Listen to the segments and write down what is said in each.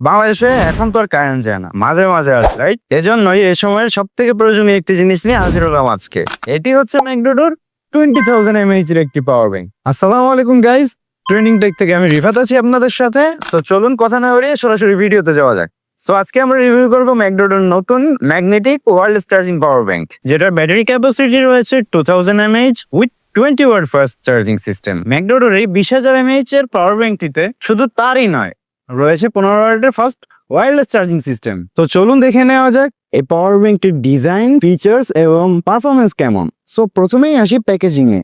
বাংলাদেশে এখন তো আর কারেন্ট যায় না, মাঝে মাঝে আসে রাইট এজন্যই এই সময়ের সব থেকে প্রয়োজনীয় একটি জিনিস নিয়ে হাজির হলাম আজকে। এটি হচ্ছে ম্যাকডোডোর টোয়েন্টি থাউজেন্ড এমএইচ এর একটি পাওয়ার ব্যাংক আসসালামু আলাইকুম গাইজ ট্রেনিং টেক থেকে আমি রিফাত আছি আপনাদের সাথে। তো চলুন কথা না উড়িয়ে সরাসরি ভিডিওতে যাওয়া যাক। সো আজকে আমরা রিভিউ করব ম্যাকডোডোর নতুন magnetic world charging power bank যেটার ব্যাটারি ক্যাপাসিটি রয়েছে two thousand MH with twenty watt fast charging system ম্যাকডোডোর এই বিশ হাজার এমএইচ এর পাওয়ার ব্যাংকটিতে শুধু তারই নয় রয়েছে পনেরো ওয়ার্ডের ফার্স্ট ওয়্যারলেস চার্জিং সিস্টেম তো চলুন দেখে নেওয়া যাক, এই পাওয়ার ব্যাংকটির ডিজাইন ফিচার্স এবং পারফরমেন্স কেমন। সো প্রথমেই আসি প্যাকেজিং এ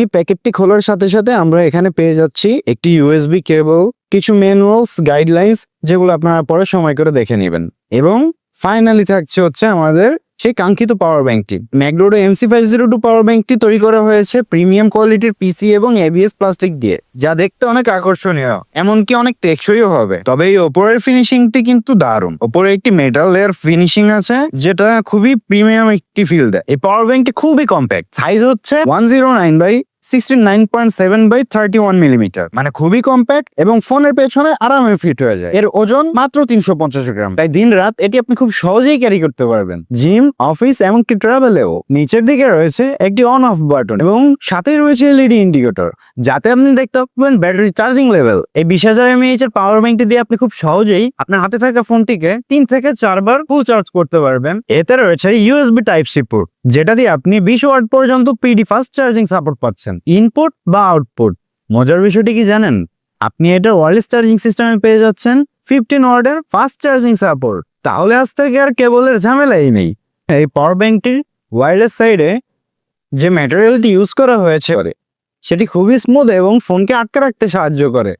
এই প্যাকেটটি খোলার সাথে সাথে আমরা এখানে পেয়ে যাচ্ছি একটি ইউএসবি কেবল কিছু ম্যানুয়ালস গাইডলাইন্স যেগুলো আপনারা পরে সময় করে দেখে নেবেন। এবং ফাইনালি থাকছে হচ্ছে আমাদের সেই কাঙ্ক্ষিত পাওয়ার ব্যাংকটি McDodo MC five zero two power ব্যাংকটি তৈরি করা হয়েছে প্রিমিয়াম কোয়ালিটির পিসি এবং এবিএস প্লাস্টিক দিয়ে, যা দেখতে অনেক আকর্ষণীয়, এমনকি অনেক টেকসইও হবে। তবে এই ওপরের ফিনিশিংটি কিন্তু দারুণ। ওপরে একটি মেটাল এর ফিনিশিং আছে, যেটা খুবই প্রিমিয়াম একটি ফিল দেয়। এই পাওয়ার ব্যাংকটি খুবই কম্প্যাক্ট সাইজ হচ্ছে one zero nine by sixty nine point seven by thirty one millimetre মানে খুবই কম্প্যাক্ট এবং ফোনের পেছনে আরামে ফিট হয়ে যায়। এর ওজন মাত্র তিনশো পঞ্চাশ গ্রাম। তাই দিন রাত এটি আপনি খুব সহজেই ক্যারি করতে পারবেন। জিম অফিস এমনকি ট্রাভেলেও নিচের দিকে রয়েছে একটি অন অফ বাটন এবং সাথে রয়েছে এলইডি ইন্ডিকেটর যাতে আপনি দেখতে পাবেন ব্যাটারি চার্জিং লেভেল এই বিশ হাজার এমএইচ এর পাওয়ার ব্যাংকটি দিয়ে আপনি খুব সহজেই আপনার হাতে থাকা ফোনটিকে তিন থেকে চারবার ফুল চার্জ করতে পারবেন। এতে রয়েছে ইউএসবি টাইপ সি পোর্ট যেটা দিয়ে আপনি বিশ ওয়াট পর্যন্ত পিডি ফাস্ট চার্জিং সাপোর্ট পাচ্ছেন। ইনপুট বা আউটপুট মজার বিষয়টি কি জানেন? আপনি এটা ওয়ারলেস চার্জিং সিস্টেমে পেয়ে যাচ্ছেন ফিফটিন ওয়ার্ডের ফাস্ট চার্জিং সাপোর্ট তাহলে আজ থেকে আর কেবলের ঝামেলাই নেই। এই পাওয়ার ব্যাংকটির ওয়্যারলেস সাইডে যে ম্যাটেরিয়ালটি ইউজ করা হয়েছে, সেটি খুবই স্মুথ এবং ফোনকে আটকে রাখতে সাহায্য করে।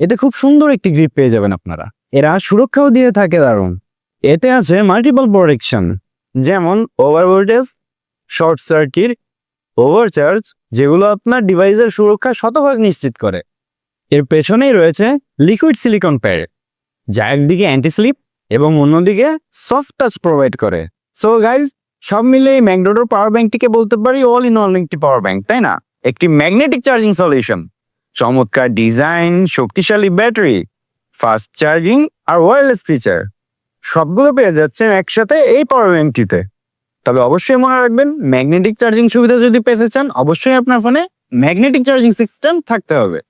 এতে খুব সুন্দর একটি গ্রিপ পেয়ে যাবেন আপনারা। এরা সুরক্ষাও দিয়ে থাকে দারুণ। এতে আছে মাল্টিপল প্রোটেকশন যেমন over voltage short circuit overcharge যেগুলো আপনার ডিভাইসের সুরক্ষা শতভাগ নিশ্চিত করে। এর পেছনেই রয়েছে লিকুইড সিলিকন প্যাড যা একদিকে অ্যান্টি স্লিপ এবং অন্যদিকে সফট টাচ প্রোভাইড করে। সো গাইজ সব মিলে এই ম্যাকডোডোর পাওয়ার ব্যাংকটিকে বলতে পারি অল ইন অল একটি পাওয়ার ব্যাংক তাই না? একটি ম্যাগনেটিক চার্জিং সলিউশন চমৎকার ডিজাইন শক্তিশালী ব্যাটারি ফাস্ট চার্জিং আর ওয়্যারলেস ফিচার সবগুলো পেয়ে যাচ্ছেন একসাথে এই পাওয়ার ব্যাংকটিতে তবে অবশ্যই মনে রাখবেন ম্যাগনেটিক চার্জিং সুবিধা যদি পেতে চান, অবশ্যই আপনার ফোনে ম্যাগনেটিক চার্জিং সিস্টেম থাকতে হবে।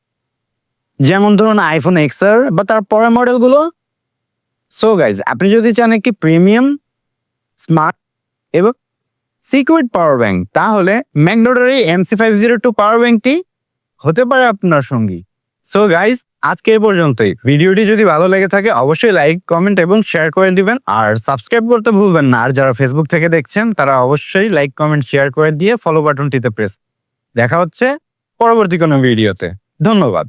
যেমন ধরুন আইফোন এক্সআর বা তার পরের মডেলগুলো সো গাইজ আপনি যদি চান একটি প্রিমিয়াম স্মার্ট এবং সিকিউরিট পাওয়ার ব্যাংক তাহলে ম্যাকডোডার এই MC five zero two power ব্যাংকটি হতে পারে আপনার সঙ্গী। সো গাইজ আজকে এ পর্যন্তই। ভিডিওটি যদি ভালো লেগে থাকে, অবশ্যই লাইক কমেন্ট এবং শেয়ার করে দিবেন। আর সাবস্ক্রাইব করতে ভুলবেন না। আর যারা ফেসবুক থেকে দেখছেন, তারা অবশ্যই লাইক কমেন্ট শেয়ার করে দিয়ে ফলো বাটনটিতে প্রেস দেখা হচ্ছে পরবর্তী কোনো ভিডিওতে ধন্যবাদ।